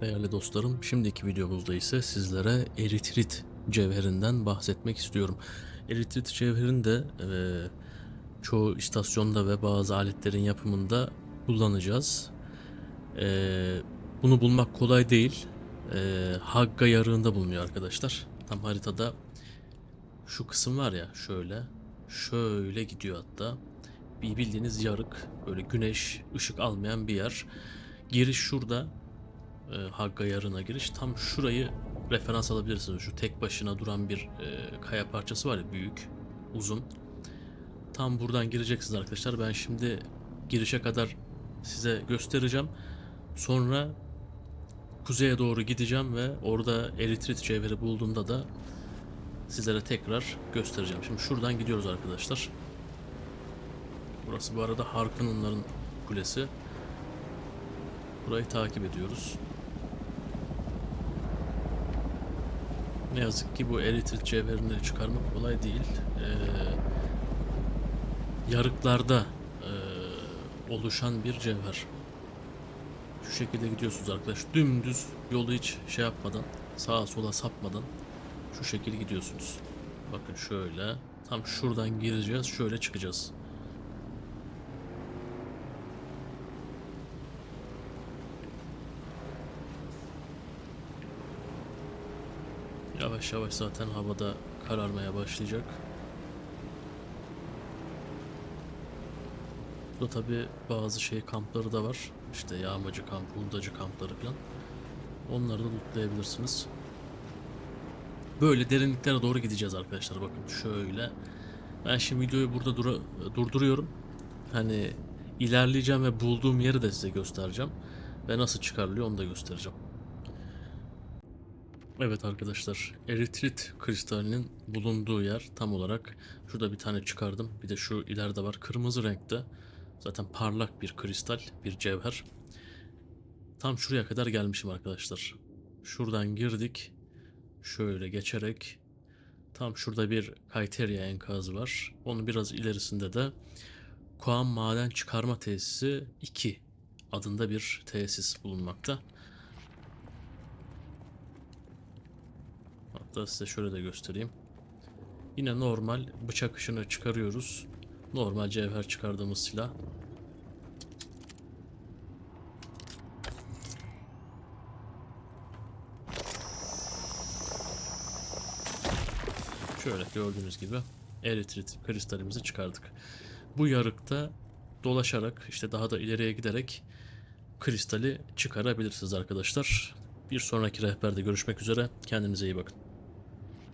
Değerli dostlarım, şimdiki videomuzda ise sizlere eritrit cevherinden bahsetmek istiyorum. Eritrit cevherini de eee, çoğu istasyonda ve bazı aletlerin yapımında kullanacağız. Eee, bunu bulmak kolay değil. Eee Hagga yarığında bulunuyor arkadaşlar. Tam haritada şu kısım var ya şöyle. Şöyle gidiyor hatta. Bir bildiğiniz yarık. Böyle güneş, ışık almayan bir yer. Giriş şurada e, Hagga yarına giriş. Tam şurayı referans alabilirsiniz. Şu tek başına duran bir e, kaya parçası var ya büyük, uzun. Tam buradan gireceksiniz arkadaşlar. Ben şimdi girişe kadar size göstereceğim. Sonra kuzeye doğru gideceğim ve orada eritrit cevheri bulduğumda da sizlere tekrar göstereceğim. Şimdi şuradan gidiyoruz arkadaşlar. Burası bu arada Harkonnenların kulesi. Burayı takip ediyoruz. Ne yazık ki bu eritrit cevherini çıkarmak kolay değil. Ee, yarıklarda ee, oluşan bir cevher. Şu şekilde gidiyorsunuz arkadaş. Dümdüz yolu hiç şey yapmadan, sağa sola sapmadan şu şekilde gidiyorsunuz. Bakın şöyle. Tam şuradan gireceğiz, şöyle çıkacağız. Yavaş yavaş zaten havada kararmaya başlayacak. Burada tabi bazı şey kampları da var. İşte yağmacı kampı, hurdacı kampları falan. Onları da lootlayabilirsiniz. Böyle derinliklere doğru gideceğiz arkadaşlar. Bakın şöyle. Ben şimdi videoyu burada dura- durduruyorum. Hani ilerleyeceğim ve bulduğum yeri de size göstereceğim. Ve nasıl çıkarılıyor onu da göstereceğim. Evet arkadaşlar, eritrit kristalinin bulunduğu yer tam olarak şurada bir tane çıkardım. Bir de şu ileride var kırmızı renkte. Zaten parlak bir kristal, bir cevher. Tam şuraya kadar gelmişim arkadaşlar. Şuradan girdik. Şöyle geçerek tam şurada bir kayterya enkazı var. Onun biraz ilerisinde de Kuam Maden Çıkarma Tesisi 2 adında bir tesis bulunmakta. Hatta size şöyle de göstereyim. Yine normal bıçak ışını çıkarıyoruz. Normal cevher çıkardığımız silah. Şöyle gördüğünüz gibi eritrit kristalimizi çıkardık. Bu yarıkta dolaşarak işte daha da ileriye giderek kristali çıkarabilirsiniz arkadaşlar. Bir sonraki rehberde görüşmek üzere. Kendinize iyi bakın.